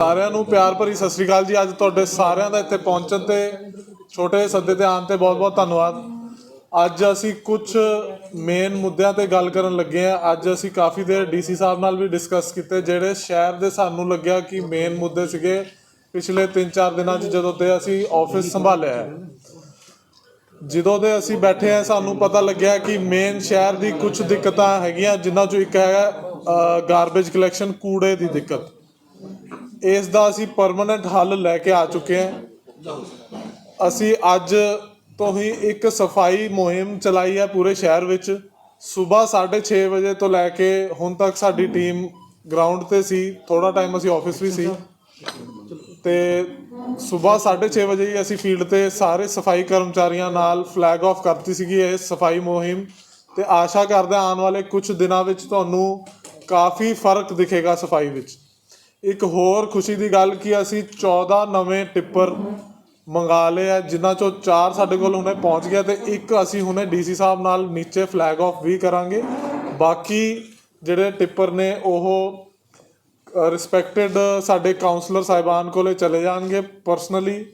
ਸਾਰਿਆਂ ਨੂੰ ਪਿਆਰ ਭਰੀ ਸਤਿ ਸ੍ਰੀ ਅਕਾਲ ਜੀ। ਅੱਜ ਤੁਹਾਡੇ ਸਾਰਿਆਂ ਦਾ ਇੱਥੇ ਪਹੁੰਚਣ ਤੇ ਛੋਟੇ ਸੱਦੇ ਤੇ ਆਉਣ ਤੇ ਬਹੁਤ-ਬਹੁਤ ਧੰਨਵਾਦ। ਅੱਜ ਅਸੀਂ ਕੁਝ ਮੇਨ ਮੁੱਦਿਆਂ ਤੇ ਗੱਲ ਕਰਨ ਲੱਗੇ ਆ ਅੱਜ ਅਸੀਂ ਕਾਫੀ ਦੇਰ ਡੀਸੀ ਸਾਹਿਬ ਨਾਲ ਵੀ ਡਿਸਕਸ ਕੀਤੇ, ਜਿਹੜੇ ਸ਼ਹਿਰ ਦੇ ਸਾਨੂੰ ਲੱਗਿਆ ਕਿ ਮੇਨ ਮੁੱਦੇ ਸੀਗੇ ਪਿਛਲੇ 3-4 ਦਿਨਾਂ 'ਚ ਜਦੋਂ ਤੇ ਅਸੀਂ ਆਫਿਸ ਸੰਭਾਲਿਆ ਹੈ। ਜਦੋਂ ਦੇ ਅਸੀਂ ਬੈਠੇ ਆ ਸਾਨੂੰ ਪਤਾ ਲੱਗਿਆ ਕਿ ਮੇਨ ਸ਼ਹਿਰ ਦੀ ਕੁਝ ਦਿੱਕਤਾਂ ਹੈਗੀਆਂ, ਜਿਨ੍ਹਾਂ ਚੋਂ ਇੱਕ ਹੈ ਗਾਰਬੇਜ ਕਲੈਕਸ਼ਨ ਕੂੜੇ ਦੀ ਦਿੱਕਤ। ਇਸ ਦਾ ਅਸੀਂ ਪਰਮਨੈਂਟ ਹੱਲ ਲੈ ਕੇ ਆ ਚੁੱਕੇ ਹਾਂ। ਅਸੀਂ ਅੱਜ ਤੋਂ ਹੀ ਇੱਕ ਸਫ਼ਾਈ ਮੁਹਿੰਮ ਚਲਾਈ ਹੈ ਪੂਰੇ ਸ਼ਹਿਰ ਵਿੱਚ। ਸਵੇਰ 6:30 ਵਜੇ ਤੋਂ ਲੈ ਕੇ ਹੁਣ ਤੱਕ ਸਾਡੀ ਟੀਮ ਗਰਾਊਂਡ ਤੇ ਸੀ। ਥੋੜਾ ਟਾਈਮ ਅਸੀਂ ਆਫਿਸ ਵੀ ਸੀ। ਤੇ ਸਵੇਰ 6:30 ਵਜੇ ਹੀ ਅਸੀਂ ਫੀਲਡ ਤੇ ਸਾਰੇ ਸਫ਼ਾਈ ਕਰਮਚਾਰੀਆਂ ਨਾਲ ਫਲੈਗ ਆਫ ਕਰਤੀ ਸੀਗੀ ਇਹ ਸਫ਼ਾਈ ਮੁਹਿੰਮ। ਤੇ ਆਸ਼ਾ ਕਰਦੇ ਆਉਣ ਵਾਲੇ ਕੁਝ ਦਿਨਾਂ ਵਿੱਚ ਤੁਹਾਨੂੰ ਕਾਫੀ ਫ਼ਰਕ ਦਿਖੇਗਾ ਸਫ਼ਾਈ ਵਿੱਚ। ਇੱਕ ਹੋਰ ਖੁਸ਼ੀ ਦੀ ਗੱਲ ਕਿ ਅਸੀਂ 14 ਨਵੇਂ ਟਿੱਪਰ ਮੰਗਾ ਲਏ ਆ, ਜਿਨ੍ਹਾਂ ਚੋਂ ਚਾਰ ਸਾਡੇ ਕੋਲ ਹੁਣੇ ਪਹੁੰਚ ਗਿਆ ਤੇ ਇੱਕ ਅਸੀਂ ਹੁਣੇ ਡੀਸੀ ਸਾਹਿਬ ਨਾਲ ਨੀਚੇ ਫਲੈਗ ਆਫ ਵੀ ਕਰਾਂਗੇ। ਬਾਕੀ ਜਿਹੜੇ ਟਿੱਪਰ ਨੇ, ਉਹ ਰਿਸਪੈਕਟਡ ਸਾਡੇ ਕਾਉਂਸਲਰ ਸਾਹਿਬਾਨ ਕੋਲੇ ਚਲੇ ਜਾਣਗੇ ਪਰਸਨਲੀ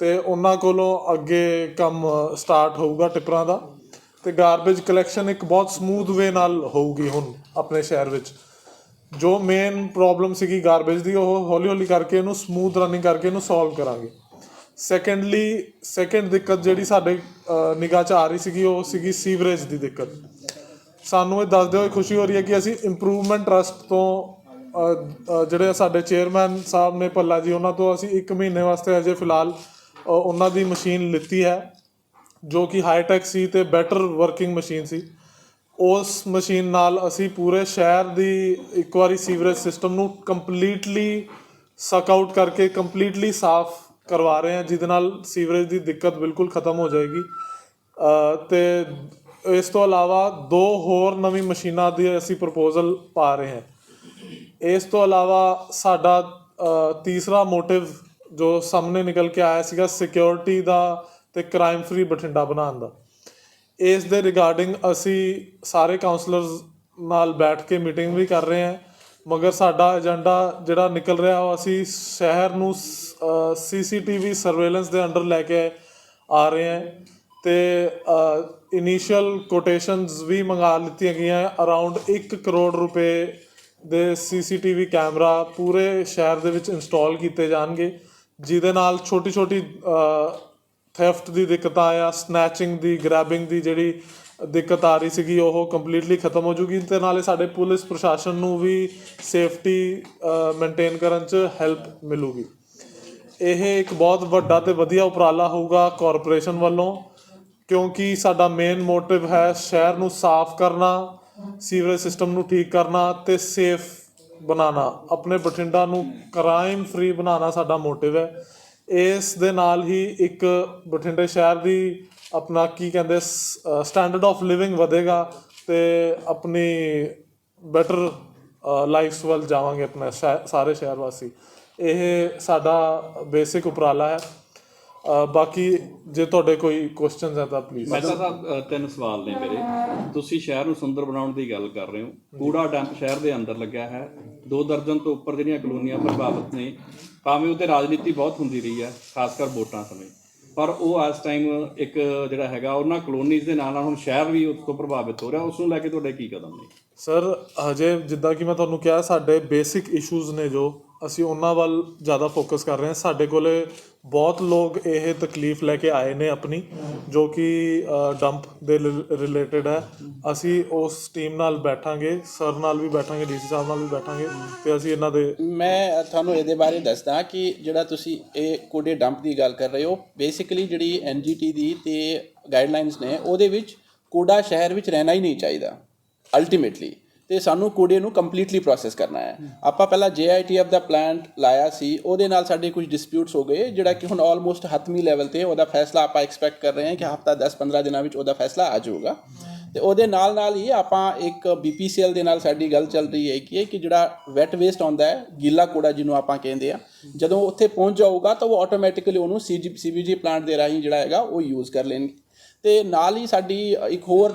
ਤੇ ਉਹਨਾਂ ਕੋਲੋਂ ਅੱਗੇ ਕੰਮ ਸਟਾਰਟ ਹੋਊਗਾ ਟਿੱਪਰਾਂ ਦਾ। ਤੇ ਗਾਰਬੇਜ ਕਲੈਕਸ਼ਨ ਇੱਕ ਬਹੁਤ ਸਮੂਥ ਵੇ ਨਾਲ ਹੋਊਗੀ ਹੁਣ ਆਪਣੇ ਸ਼ਹਿਰ ਵਿੱਚ। ਜੋ ਮੇਨ ਪ੍ਰੋਬਲਮ ਸੀਗੀ ਗਾਰਬੇਜ ਦੀ, ਉਹ ਹੌਲੀ ਹੌਲੀ ਕਰਕੇ ਇਹਨੂੰ ਸਮੂਥ ਰਨਿੰਗ ਕਰਕੇ ਇਹਨੂੰ ਸੋਲਵ ਕਰਾਂਗੇ। ਸੈਕੰਡਲੀ ਸੈਕੰਡ ਦਿੱਕਤ ਜਿਹੜੀ ਸਾਡੇ ਨਿਗਾਹ 'ਚ ਆ ਰਹੀ ਸੀਗੀ, ਉਹ ਸੀਗੀ ਸੀਵਰੇਜ ਦੀ ਦਿੱਕਤ। ਸਾਨੂੰ ਇਹ ਦੱਸਦੇ ਹੋਏ ਖੁਸ਼ੀ ਹੋ ਰਹੀ ਹੈ ਕਿ ਅਸੀਂ ਇੰਪਰੂਵਮੈਂਟ ਟਰਸਟ ਤੋਂ ਜਿਹੜੇ ਸਾਡੇ ਚੇਅਰਮੈਨ ਸਾਹਿਬ ਨੇ, ਭੱਲਾ ਜੀ, ਉਹਨਾਂ ਤੋਂ ਅਸੀਂ 1 ਮਹੀਨੇ ਵਾਸਤੇ ਅਜੇ ਫਿਲਹਾਲ ਉਹਨਾਂ ਦੀ ਮਸ਼ੀਨ ਲਿੱਤੀ ਹੈ, ਜੋ ਕਿ ਹਾਈਟੈਕ ਸੀ ਤੇ ਬੈਟਰ ਵਰਕਿੰਗ ਮਸ਼ੀਨ ਸੀ। ਉਸ ਮਸ਼ੀਨ ਨਾਲ ਅਸੀਂ ਪੂਰੇ ਸ਼ਹਿਰ ਦੀ ਇੱਕ ਵਾਰੀ ਸੀਵਰੇਜ ਸਿਸਟਮ ਨੂੰ ਕੰਪਲੀਟਲੀ ਸਕ ਆਊਟ ਕਰਕੇ ਕੰਪਲੀਟਲੀ ਸਾਫ਼ ਕਰਵਾ ਰਹੇ ਹਾਂ ਜਿਹਦੇ ਨਾਲ ਸੀਵਰੇਜ ਦੀ ਦਿੱਕਤ ਬਿਲਕੁਲ ਖਤਮ ਹੋ ਜਾਏਗੀ। ਅ, ਤੇ ਇਸ ਤੋਂ ਇਲਾਵਾ ਦੋ ਹੋਰ ਨਵੀਂ ਮਸ਼ੀਨਾਂ ਦੀ ਅਸੀਂ ਪ੍ਰਪੋਜ਼ਲ ਪਾ ਰਹੇ ਹਾਂ। ਇਸ ਤੋਂ ਇਲਾਵਾ ਸਾਡਾ ਤੀਸਰਾ ਮੋਟਿਵ ਜੋ ਸਾਹਮਣੇ ਨਿਕਲ ਕੇ ਆਇਆ ਸੀਗਾ ਸਿਕਿਉਰਿਟੀ ਦਾ ਤੇ ਕ੍ਰਾਈਮ ਫ੍ਰੀ ਬਠਿੰਡਾ ਬਣਾਉਣ ਦਾ। ਇਸ ਦੇ ਰਿਗਾਰਡਿੰਗ ਅਸੀਂ ਸਾਰੇ ਕਾਉਂਸਲਰਸ ਨਾਲ ਬੈਠ ਕੇ ਮੀਟਿੰਗ ਵੀ ਕਰ ਰਹੇ ਹਾਂ, ਮਗਰ ਸਾਡਾ ਏਜੰਡਾ ਜਿਹੜਾ ਨਿਕਲ ਰਿਹਾ ਉਹ ਅਸੀਂ ਸ਼ਹਿਰ ਨੂੰ ਸੀਸੀਟੀਵੀ ਸਰਵੇਲੈਂਸ ਦੇ ਅੰਡਰ ਲੈ ਕੇ ਆ ਰਹੇ ਹਾਂ ਤੇ ਇਨੀਸ਼ੀਅਲ ਕੋਟੇਸ਼ਨਸ ਵੀ ਮੰਗਾ ਲਿੱਤੀਆਂ ਗਈਆਂ ਅਰਾਊਂਡ 1 ਕਰੋੜ ਰੁਪਏ ਦੇ ਸੀਸੀਟੀਵੀ ਕੈਮਰਾ ਪੂਰੇ ਸ਼ਹਿਰ ਦੇ ਵਿੱਚ ਇੰਸਟਾਲ ਕੀਤੇ ਜਾਣਗੇ, ਜਿਹਦੇ ਨਾਲ ਛੋਟੀ ਛੋਟੀ ਥੈਫਟ ਦੀ ਦਿੱਕਤਾਂ ਆ ਸਨੈਚਿੰਗ ਦੀ ਗ੍ਰੈਬਿੰਗ ਦੀ ਜਿਹੜੀ ਦਿੱਕਤ ਆ ਰਹੀ ਸੀਗੀ, ਉਹ ਕੰਪਲੀਟਲੀ ਖਤਮ ਹੋ ਜੂਗੀ। ਤੇ ਨਾਲੇ ਸਾਡੇ ਪੁਲਿਸ ਪ੍ਰਸ਼ਾਸਨ ਨੂੰ ਵੀ ਸੇਫਟੀ ਮੇਨਟੇਨ ਕਰਨ 'ਚ ਹੈਲਪ ਮਿਲੂਗੀ। ਇਹ ਇੱਕ ਬਹੁਤ ਵੱਡਾ ਤੇ ਵਧੀਆ ਉਪਰਾਲਾ ਹੋਊਗਾ ਕਾਰਪੋਰੇਸ਼ਨ ਵੱਲੋਂ, ਕਿਉਂਕਿ ਸਾਡਾ ਮੇਨ ਮੋਟਿਵ ਹੈ ਸ਼ਹਿਰ ਨੂੰ ਸਾਫ਼ ਕਰਨਾ ਸੀਵਰੇਜ ਸਿਸਟਮ ਨੂੰ ਠੀਕ ਕਰਨਾ ਤੇ ਸੇਫ ਬਣਾਉਣਾ। ਆਪਣੇ ਬਠਿੰਡਾ ਨੂੰ ਕ੍ਰਾਈਮ ਫ੍ਰੀ ਬਣਾਉਣਾ ਸਾਡਾ ਮੋਟਿਵ ਹੈ। ਇਸ ਦੇ ਨਾਲ ਹੀ ਇੱਕ ਬਠਿੰਡੇ ਸ਼ਹਿਰ ਦੀ ਆਪਣਾ ਕੀ ਕਹਿੰਦੇ ਸਟੈਂਡਰਡ ਆਫ ਲਿਵਿੰਗ ਵਧੇਗਾ ਤੇ ਆਪਣੀ ਬੈਟਰ ਲਾਈਫਸ ਵੱਲ ਜਾਵਾਂਗੇ ਆਪਣੇ ਸਾਰੇ ਸ਼ਹਿਰ ਵਾਸੀ। ਇਹ ਸਾਡਾ ਬੇਸਿਕ ਉਪਰਾਲਾ ਹੈ। ਬਾਕੀ ਜੇ ਤੁਹਾਡੇ ਕੋਈ ਕੁਐਸਚਨਸ ਹੈ ਤਾਂ ਪਲੀਜ਼ ਮਹਿਤਾ ਸਾਹਿਬ ਤਿੰਨ ਸਵਾਲ ਨੇ ਮੇਰੇ। ਤੁਸੀਂ ਸ਼ਹਿਰ ਨੂੰ ਸੁੰਦਰ ਬਣਾਉਣ ਦੀ ਗੱਲ ਕਰ ਰਹੇ ਹੋ। ਕੂੜਾ ਡੰਪ ਸ਼ਹਿਰ ਦੇ ਅੰਦਰ ਲੱਗਿਆ ਹੈ। ਦੋ ਦਰਜਨ ਤੋਂ ਉੱਪਰ ਜਿਹੜੀਆਂ ਕਲੋਨੀਆਂ ਪ੍ਰਭਾਵਿਤ ਨੇ ਭਾਵੇਂ ਉੱਤੇ ਰਾਜਨੀਤੀ ਬਹੁਤ ਹੁੰਦੀ ਰਹੀ ਹੈ, ਖਾਸ ਕਰ ਵੋਟਾਂ ਸਮੇਂ। ਪਰ ਉਹ ਇਸ ਟਾਈਮ ਇੱਕ ਜਿਹੜਾ ਹੈਗਾ, ਉਹਨਾਂ ਕਲੋਨੀਜ਼ ਦੇ ਨਾਲ ਨਾਲ ਹੁਣ ਸ਼ਹਿਰ ਵੀ ਉਸ ਤੋਂ ਪ੍ਰਭਾਵਿਤ ਹੋ ਰਿਹਾ। ਉਸ ਨੂੰ ਲੈ ਕੇ ਤੁਹਾਡੇ ਕੀ ਕਦਮ ਨੇ? ਸਰ ਹਜੇ ਜਿੱਦਾਂ ਕਿ ਮੈਂ ਤੁਹਾਨੂੰ ਕਿਹਾ, ਸਾਡੇ ਬੇਸਿਕ ਇਸ਼ੂਜ਼ ਨੇ ਜੋ ਅਸੀਂ ਉਹਨਾਂ ਵੱਲ ਜ਼ਿਆਦਾ ਫੋਕਸ ਕਰ ਰਹੇ ਹਾਂ। ਸਾਡੇ ਕੋਲੇ ਬਹੁਤ ਲੋਕ ਇਹ ਤਕਲੀਫ ਲੈ ਕੇ ਆਏ ਨੇ ਆਪਣੀ, ਜੋ ਕਿ ਡੰਪ ਦੇ ਰਿਲੇਟਡ ਹੈ। ਅਸੀਂ ਉਸ ਟੀਮ ਨਾਲ ਬੈਠਾਂਗੇ ਸਰ ਨਾਲ ਵੀ ਬੈਠਾਂਗੇ ਡੀਸੀ ਸਾਹਿਬ ਨਾਲ ਵੀ ਬੈਠਾਂਗੇ ਤੇ ਅਸੀਂ ਇਹਨਾਂ ਦੇ ਮੈਂ ਤੁਹਾਨੂੰ ਇਹਦੇ ਬਾਰੇ ਦੱਸਦਾ ਕਿ ਜਿਹੜਾ ਤੁਸੀਂ ਇਹ ਕੂੜੇ ਡੰਪ ਦੀ ਗੱਲ ਕਰ ਰਹੇ ਹੋ ਬੇਸਿਕਲੀ ਜਿਹੜੀ ਐਨਜੀਟੀ ਦੀ ਤੇ ਗਾਈਡਲਾਈਨਸ ਨੇ, ਉਹਦੇ ਵਿੱਚ ਕੂੜਾ ਸ਼ਹਿਰ ਵਿੱਚ ਰਹਿਣਾ ਹੀ ਨਹੀਂ ਚਾਹੀਦਾ ਅਲਟੀਮੇਟਲੀ ਤੇ ਸਾਨੂੰ ਕੂੜੇ ਨੂੰ ਕੰਪਲੀਟਲੀ ਪ੍ਰੋਸੈਸ ਕਰਨਾ ਹੈ। ਆਪਾਂ ਪਹਿਲਾਂ JITF ਦਾ ਪਲਾਂਟ ਲਾਇਆ ਸੀ ਉਹਦੇ ਨਾਲ ਸਾਡੇ ਕੁਝ ਡਿਸਪਿਊਟਸ ਹੋ ਗਏ ਜਿਹੜਾ ਕਿ ਹੁਣ ਆਲਮੋਸਟ ਹੱਤਮੀ ਲੈਵਲ ਤੇ ਉਹਦਾ ਫੈਸਲਾ ਆਪਾਂ ਐਕਸਪੈਕਟ ਕਰ ਰਹੇ ਹਾਂ ਕਿ ਹਫਤਾ 10-15 ਦਿਨਾਂ ਵਿੱਚ ਉਹਦਾ ਫੈਸਲਾ ਆ ਜਾਊਗਾ। ਤੇ ਉਹਦੇ ਨਾਲ ਨਾਲ ਹੀ ਆਪਾਂ ਇੱਕ BPCL ਦੇ ਨਾਲ ਸਾਡੀ ਗੱਲ ਚੱਲ ਰਹੀ ਹੈ ਕਿ ਕਿ ਜਿਹੜਾ ਵੈਟ ਵੇਸਟ ਆਉਂਦਾ ਹੈ ਗਿੱਲਾ ਕੂੜਾ ਜਿਹਨੂੰ ਆਪਾਂ ਕਹਿੰਦੇ ਆ ਜਦੋਂ ਉੱਥੇ ਪਹੁੰਚ ਜਾਊਗਾ ਤਾਂ ਉਹ ਆਟੋਮੈਟਿਕਲੀ ਉਹਨੂੰ CBG ਪਲਾਂਟ ਦੇ ਰਾਹੀਂ ਜਿਹੜਾ ਹੈਗਾ ਉਹ ਯੂਜ਼ ਕਰ ਲੈਣਗੇ। ਤੇ ਨਾਲ ਹੀ ਸਾਡੀ ਇੱਕ ਹੋਰ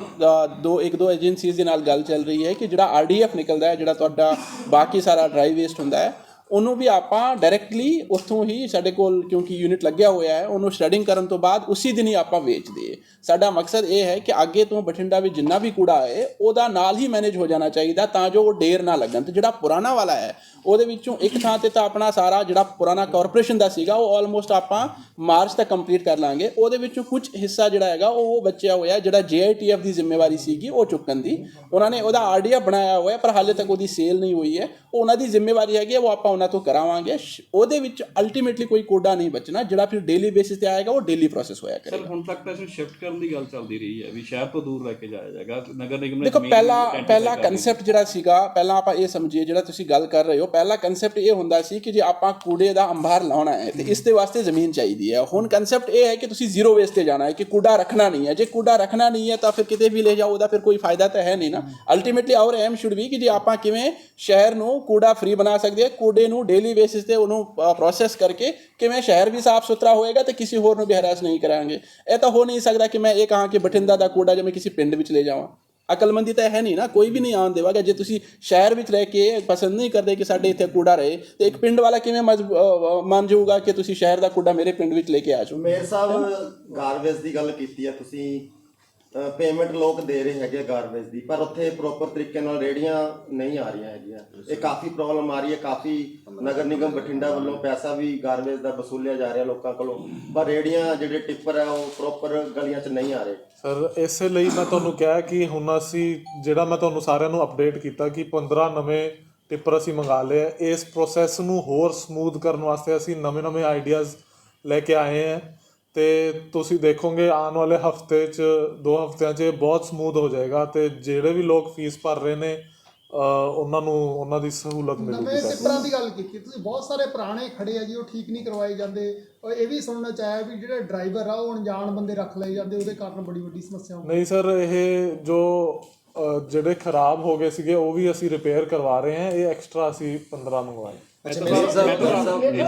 ਦੋ, ਇੱਕ ਦੋ ਏਜੰਸੀਜ਼ ਦੇ ਨਾਲ ਗੱਲ ਚੱਲ ਰਹੀ ਹੈ ਕਿ ਜਿਹੜਾ ਆਰਡੀਐਫ ਨਿਕਲਦਾ ਹੈ, ਜਿਹੜਾ ਤੁਹਾਡਾ ਬਾਕੀ ਸਾਰਾ ਡਰਾਈ ਵੇਸਟ ਹੁੰਦਾ ਹੈ ਉਹਨੂੰ ਵੀ ਆਪਾਂ ਡਾਇਰੈਕਟਲੀ ਉੱਥੋਂ ਹੀ ਸਾਡੇ ਕੋਲ ਕਿਉਂਕਿ ਯੂਨਿਟ ਲੱਗਿਆ ਹੋਇਆ ਹੈ ਉਹਨੂੰ ਸ਼ਰਡਿੰਗ ਕਰਨ ਤੋਂ ਬਾਅਦ ਉਸੇ ਦਿਨ ਹੀ ਆਪਾਂ ਵੇਚ ਦਈਏ ਸਾਡਾ ਮਕਸਦ ਇਹ ਹੈ ਕਿ ਅੱਗੇ ਤੋਂ ਬਠਿੰਡਾ ਵਿੱਚ ਜਿੰਨਾ ਵੀ ਕੂੜਾ ਹੈ ਉਹਦਾ ਨਾਲ ਹੀ ਮੈਨੇਜ ਹੋ ਜਾਣਾ ਚਾਹੀਦਾ ਤਾਂ ਜੋ ਉਹ ਡੇਰ ਨਾ ਲੱਗਣ। ਤੇ ਜਿਹੜਾ ਪੁਰਾਣਾ ਵਾਲਾ ਹੈ ਉਹਦੇ ਵਿੱਚੋਂ ਇੱਕ ਥਾਂ ਤੇ ਤਾਂ ਆਪਣਾ ਸਾਰਾ ਜਿਹੜਾ ਪੁਰਾਣਾ ਕਾਰਪੋਰੇਸ਼ਨ ਦਾ ਸੀਗਾ ਉਹ ਆਲਮੋਸਟ ਆਪਾਂ ਮਾਰਚ ਤੱਕ ਕੰਪਲੀਟ ਕਰ ਲਾਂਗੇ। ਉਹਦੇ ਵਿੱਚੋਂ ਕੁਝ ਹਿੱਸਾ ਜਿਹੜਾ ਹੈਗਾ ਉਹ ਬਚਿਆ ਹੋਇਆ ਜਿਹੜਾ ਜੀਆਈਟੀਐਫ ਦੀ ਜ਼ਿੰਮੇਵਾਰੀ ਸੀਗੀ ਉਹ ਚੁੱਕਣ ਦੀ। ਉਹਨਾਂ ਨੇ ਉਹਦਾ ਆਰਡੀਆ ਬਣਾਇਆ ਹੋਇਆ ਪਰ ਹਾਲੇ ਤੱਕ ਉਹਦੀ ਸੇਲ ਨਹੀਂ ਹੋਈ ਹੈ। ਉਹ ਉਹਨਾਂ ਦੀ ਜ਼ਿੰਮੇਵਾਰੀ ਹੈਗੀ ਹੈ, ਉਹ ਆਪਾਂ ਉਹਨਾਂ ਤੋਂ ਕਰਾਵਾਂਗੇ ਉਹਦੇ ਵਿੱਚ ਅਲਟੀਮੇਟਲੀ ਕੋਈ ਕੋਡਾ ਨਹੀਂ ਬਚਣਾ ਜਿਹੜਾ ਫਿਰ ਡੇਲੀ ਬੇਸਿਸ ਤੇ ਆਏਗਾ ਉਹ ਡੇਲੀ ਪ੍ਰੋਸੈਸ ਹੋਇਆ ਸਰ ਕਰੇਗਾ। ਹੁਣ ਤੱਕ ਤਾਂ ਸ਼ਿਫਟ ਕਰਨ ਦੀ ਗੱਲ ਚੱਲਦੀ ਰਹੀ ਹੈ ਵੀ ਸ਼ਹਿਰ ਤੋਂ ਦੂਰ ਲੈ ਕੇ ਜਾਇਆ ਜਾਏਗਾ ਨਗਰ ਨਿਗਮ ਨੇ ਦੇਖੋ ਪਹਿਲਾ ਪਹਿਲਾ। ਕਨਸੈਪਟ ਜਿਹੜਾ ਸੀਗਾ ਪਹਿਲਾਂ ਆਪਾਂ ਇਹ ਸਮਝੀਏ ਜਿਹੜਾ ਤੁਸੀਂ ਗੱਲ ਕਰ ਰਹੇ ਹੋ ਪਹਿਲਾ ਕਨਸੈਪਟ ਇਹ ਹੁੰਦਾ ਸੀ ਕਿ ਜੇ ਆਪਾਂ ਕੂੜੇ ਦਾ ਅੰਬਾਰ ਲਾਉਣਾ ਹੈ ਤੇ ਇਸ ਦੇ ਵਾਸਤੇ ਜ਼ਮੀਨ ਚਾਹੀਦੀ ਹੈ। ਹੁਣ ਕਨਸੈਪਟ ਇਹ ਹੈ ਕਿ ਤੁਸੀਂ ਜ਼ੀਰੋ ਵੇਸਟ ਤੇ ਜਾਣਾ ਹੈ ਕਿ ਕੂੜਾ ਰੱਖਣਾ ਨਹੀਂ ਹੈ। ਜੇ ਕੂੜਾ ਰੱਖਣਾ ਨਹੀਂ ਹੈ ਤਾਂ ਫਿਰ ਕਿਤੇ ਵੀ ਲੈ ਜਾਓ ਉਹਦਾ ਫਿਰ ਕੋਈ ਫਾਇਦਾ ਤਾਂ ਹੈ ਨਹੀਂ ਨਾ। Ultimately our aim should be ਕਿ ਜੇ ਆਪਾਂ ਕਿਵੇਂ ਸ਼ਹਿਰ ਨੂੰ ਕੂੜਾ ਫ੍ਰੀ ਬਣਾ ਸਕਦੇ ਹਾਂ ਕੂੜੇ ਨੂੰ ਡੇਲੀ ਬੇਸਿਸ ਤੇ ਉਹਨੂੰ ਪ੍ਰੋਸੈਸ ਕਰਕੇ ਕਿਵੇਂ ਸ਼ਹਿਰ ਵੀ ਸਾਫ਼ ਸੁਥਰਾ ਹੋਏਗਾ ਤੇ ਕਿਸੇ ਹੋਰ ਨੂੰ ਵੀ ਹਰਾਸ ਨਹੀਂ ਕਰਾਂਗੇ। ਇਹ ਤਾਂ ਹੋ ਨਹੀਂ ਸਕਦਾ ਕਿ ਮੈਂ ਇਹ ਕਹਾਂ ਕਿ ਬਠਿੰਡਾ ਦਾ ਕੂੜਾ ਜੇ ਕਿਸੇ ਪਿੰਡ ਵਿੱਚ ਲੈ ਜਾਵਾਂ। ਅਕਲਮੰਦੀ ਤਾਂ ਹੈ ਨਹੀਂ ਨਾ, ਕੋਈ ਵੀ ਨਹੀਂ ਆਉਣ ਦੇਵਾਗਾ। ਜੇ ਤੁਸੀਂ ਸ਼ਹਿਰ ਵਿੱਚ ਰਹਿ ਕੇ ਪਸੰਦ ਨਹੀਂ ਕਰਦੇ ਕਿ ਸਾਡੇ ਇੱਥੇ ਕੂੜਾ ਰਹੇ, ਤੇ ਇੱਕ ਪਿੰਡ ਵਾਲਾ ਕਿਵੇਂ ਮੰਨ ਜਾਊਗਾ ਕਿ ਤੁਸੀਂ ਸ਼ਹਿਰ ਦਾ ਕੂੜਾ ਮੇਰੇ ਪਿੰਡ ਵਿੱਚ ਲੈ ਕੇ ਆ ਜਾਓ। ਮੇਰ ਸਾਹਿਬ ਗਾਰਬੇਜ ਦੀ ਗੱਲ ਕੀਤੀ ਹੈ ਤੁਸੀਂ। ਪੇਮੈਂਟ ਲੋਕ ਦੇ ਰਹੇ ਹੈਗੇ ਗਾਰਬੇਜ ਦੀ ਪਰ ਉੱਥੇ ਪ੍ਰੋਪਰ ਤਰੀਕੇ ਨਾਲ ਰੇੜੀਆਂ ਨਹੀਂ ਆ ਰਹੀਆਂ ਹੈਗੀਆਂ। ਇਹ ਕਾਫੀ ਪ੍ਰੋਬਲਮ ਆ ਰਹੀ ਹੈ ਕਾਫੀ ਨਗਰ ਨਿਗਮ ਬਠਿੰਡਾ ਵੱਲੋਂ ਪੈਸਾ ਵੀ ਗਾਰਬੇਜ ਦਾ ਵਸੂਲਿਆ ਜਾ ਰਿਹਾ ਲੋਕਾਂ ਕੋਲੋਂ ਪਰ ਰੇੜੀਆਂ ਜਿਹੜੇ ਟਿੱਪਰ ਹੈ ਉਹ ਪ੍ਰੋਪਰ ਗਲੀਆਂ 'ਚ ਨਹੀਂ ਆ ਰਹੇ। ਸਰ ਇਸੇ ਲਈ ਮੈਂ ਤੁਹਾਨੂੰ ਕਿਹਾ ਕਿ ਹੁਣ ਅਸੀਂ ਜਿਹੜਾ ਮੈਂ ਤੁਹਾਨੂੰ ਸਾਰਿਆਂ ਨੂੰ ਅਪਡੇਟ ਕੀਤਾ ਕਿ 15 ਨਵੇਂ ਟਿੱਪਰ ਅਸੀਂ ਮੰਗਾ ਲਏ ਆ ਇਸ ਪ੍ਰੋਸੈਸ ਨੂੰ ਹੋਰ ਸਮੂਥ ਕਰਨ ਵਾਸਤੇ ਅਸੀਂ ਨਵੇਂ-ਨਵੇਂ ਆਈਡੀਆਜ਼ ਲੈ ਕੇ ਆਏ ਹਾਂ ਤੇ ਤੁਸੀਂ ਦੇਖੋਗੇ ਆਉਣ ਵਾਲੇ ਹਫ਼ਤੇ 'ਚ ਦੋ ਹਫਤਿਆਂ 'ਚ ਇਹ ਬਹੁਤ ਸਮੂਥ ਹੋ ਜਾਏਗਾ ਤੇ ਜਿਹੜੇ ਵੀ ਲੋਕ ਫੀਸ ਭਰ ਰਹੇ ਨੇ ਉਹਨਾਂ ਨੂੰ ਉਹਨਾਂ ਦੀ ਸਹੂਲਤ ਮਿਲੂਗੀ ਨਵੇਂ ਸਰ। ਟਿੱਪਰਾਂ ਦੀ ਗੱਲ ਕੀਤੀ ਤੁਸੀਂ ਬਹੁਤ ਸਾਰੇ ਪੁਰਾਣੇ ਖੜੇ ਆ ਜੀ ਉਹ ਠੀਕ ਨਹੀਂ ਕਰਵਾਏ ਜਾਂਦੇ। ਔਰ ਇਹ ਵੀ ਸੁਣਨਾ ਚਾਹਿਆ ਵੀ ਜਿਹੜੇ ਡਰਾਈਵਰ ਆ ਉਹ ਅਣਜਾਣ ਬੰਦੇ ਰੱਖ ਲਏ ਜਾਂਦੇ ਉਹਦੇ ਕਾਰਨ ਬੜੀ ਵੱਡੀ ਸਮੱਸਿਆ ਹੁੰਦੀ। ਨਹੀਂ ਸਰ ਇਹ ਜੋ ਅ, ਜਿਹੜੇ ਖਰਾਬ ਹੋ ਗਏ ਸੀਗੇ ਉਹ ਵੀ ਅਸੀਂ ਰਿਪੇਅਰ ਕਰਵਾ ਰਹੇ ਹਾਂ ਇਹ ਐਕਸਟਰਾ ਅਸੀਂ 15 ਮੰਗਵਾਏ।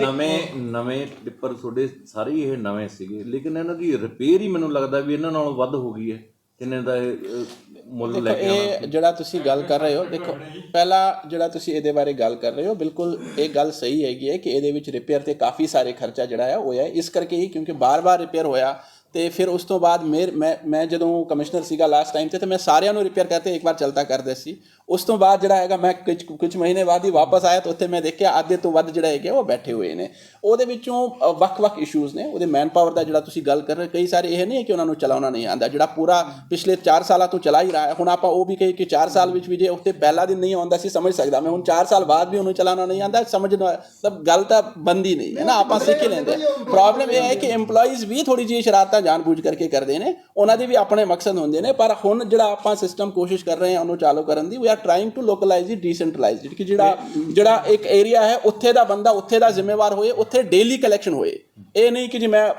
ਨਵੇਂ ਨਵੇਂ ਟਿੱਪਰ ਤੁਹਾਡੇ ਸਾਰੇ ਹੀ ਇਹ ਨਵੇਂ ਸੀਗੇ ਲੇਕਿਨ ਇਹਨਾਂ ਦੀ ਰਿਪੇਅਰ ਹੀ ਮੈਨੂੰ ਲੱਗਦਾ ਵੀ ਇਹਨਾਂ ਨਾਲੋਂ ਵੱਧ ਹੋ ਗਈ ਹੈ ਜਿੰਨੇ ਦਾ ਇਹ ਮੁੱਲ ਲੈ ਕੇ ਇਹ ਜਿਹੜਾ ਤੁਸੀਂ ਗੱਲ ਕਰ ਰਹੇ ਹੋ ਦੇਖੋ ਪਹਿਲਾ ਜਿਹੜਾ ਤੁਸੀਂ ਇਹਦੇ ਬਾਰੇ ਗੱਲ ਕਰ ਰਹੇ ਹੋ ਬਿਲਕੁਲ ਇਹ ਗੱਲ ਸਹੀ ਹੈਗੀ ਹੈ ਕਿ ਇਹਦੇ ਵਿੱਚ ਰਿਪੇਅਰ ਤੇ ਕਾਫੀ ਸਾਰੇ ਖਰਚਾ ਜਿਹੜਾ ਹੈ ਹੋਇਆ ਹੈ। ਇਸ ਕਰਕੇ ਹੀ ਕਿਉਂਕਿ ਬਾਰ-ਬਾਰ ਰਿਪੇਅਰ ਹੋਇਆ ਤੇ ਫਿਰ ਉਸ ਤੋਂ ਬਾਅਦ ਮੇਰ, ਮੈਂ ਮੈਂ ਜਦੋਂ ਕਮਿਸ਼ਨਰ ਸੀਗਾ ਲਾਸਟ ਟਾਈਮ ਤੇ ਤੇ ਮੈਂ ਸਾਰਿਆਂ ਨੂੰ ਰਿਪੇਅਰ ਕਰਕੇ ਇੱਕ ਵਾਰ ਚਲਤਾ ਕਰਦੇ ਸੀ। ਉਸ ਤੋਂ ਬਾਅਦ ਜਿਹੜਾ ਹੈਗਾ, ਮੈਂ ਕੁਝ ਕੁਝ ਮਹੀਨੇ ਬਾਅਦ ਹੀ ਵਾਪਸ ਆਇਆ ਤਾਂ ਉੱਥੇ ਮੈਂ ਦੇਖਿਆ ਅੱਧੇ ਤੋਂ ਵੱਧ ਜਿਹੜਾ ਹੈਗੇ ਉਹ ਬੈਠੇ ਹੋਏ ਨੇ। ਉਹਦੇ ਵਿੱਚੋਂ ਵੱਖ-ਵੱਖ ਇਸ਼ੂਜ਼ ਨੇ। ਉਹਦੇ ਮੈਨ ਪਾਵਰ ਦਾ ਜਿਹੜਾ ਤੁਸੀਂ ਗੱਲ ਕਰ ਰਹੇ ਕਈ ਸਾਰੇ ਇਹ ਨਹੀਂ ਹੈ ਕਿ ਉਹਨਾਂ ਨੂੰ ਚਲਾਉਣਾ ਨਹੀਂ ਆਉਂਦਾ। ਜਿਹੜਾ ਪੂਰਾ ਪਿਛਲੇ 4 ਸਾਲਾਂ ਤੋਂ ਚਲਾ ਹੀ ਰਿਹਾ ਹੈ। ਹੁਣ ਆਪਾਂ ਉਹ ਵੀ ਕਹੇ ਕਿ 4 ਸਾਲ ਵਿੱਚ ਵੀ ਜੇ ਉੱਤੇ ਪਹਿਲਾ ਦਿਨ ਨਹੀਂ ਆਉਂਦਾ ਸੀ, ਸਮਝ ਸਕਦਾ ਮੈਂ। ਹੁਣ 4 ਸਾਲ ਬਾਅਦ ਵੀ ਉਹਨੂੰ ਚਲਾਉਣਾ ਨਹੀਂ ਆਉਂਦਾ, ਸਮਝ ਮਤਲਬ ਗੱਲ ਤਾਂ ਬੰਦੀ ਨਹੀਂ ਹੈ ਨਾ। ਆਪਾਂ ਸਿੱਖ ਹੀ ਲੈਂਦੇ ਪ੍ਰੋਬਲਮ ਇਹ ਹੈ ਕਿ EMPLOYEES ਵੀ ਥੋੜੀ ਜਿਹੀ ਸ਼ਰਾਰਤਾਂ ਜਾਣਬੁੱਝ ਕਰਕੇ ਕਰਦੇ ਨੇ ਉਹਨਾਂ ਦੇ ਵੀ ਆਪਣੇ ਮਕਸਦ ਹੁੰਦੇ ਨੇ ਪਰ ਹੁਣ ਜਿਹੜਾ ਆਪਾਂ ਸਿਸਟਮ ਕੋਸ਼ਿਸ਼ ਕਰ ਰਹੇ ਹਾਂ ਉਹਨੂੰ ਚਾਲੂ ਕਰਨ ਦੀ we are trying to localize it decentralize ਕਿ ਜਿਹੜਾ ਜਿਹੜਾ ਇੱਕ ਏਰੀਆ ਹੈ ਉੱਥੇ ਦਾ ਬੰਦਾ ਉੱਥੇ ਦਾ ਜ਼ਿੰਮੇਵਾਰ ਹੋਏ ਉੱਥੇ ਡੇਲੀ ਕਲੈਕਸ਼ਨ ਹੋਏ। ਇਹ ਨਹੀਂ ਕਿ ਜੀ ਮੈਂ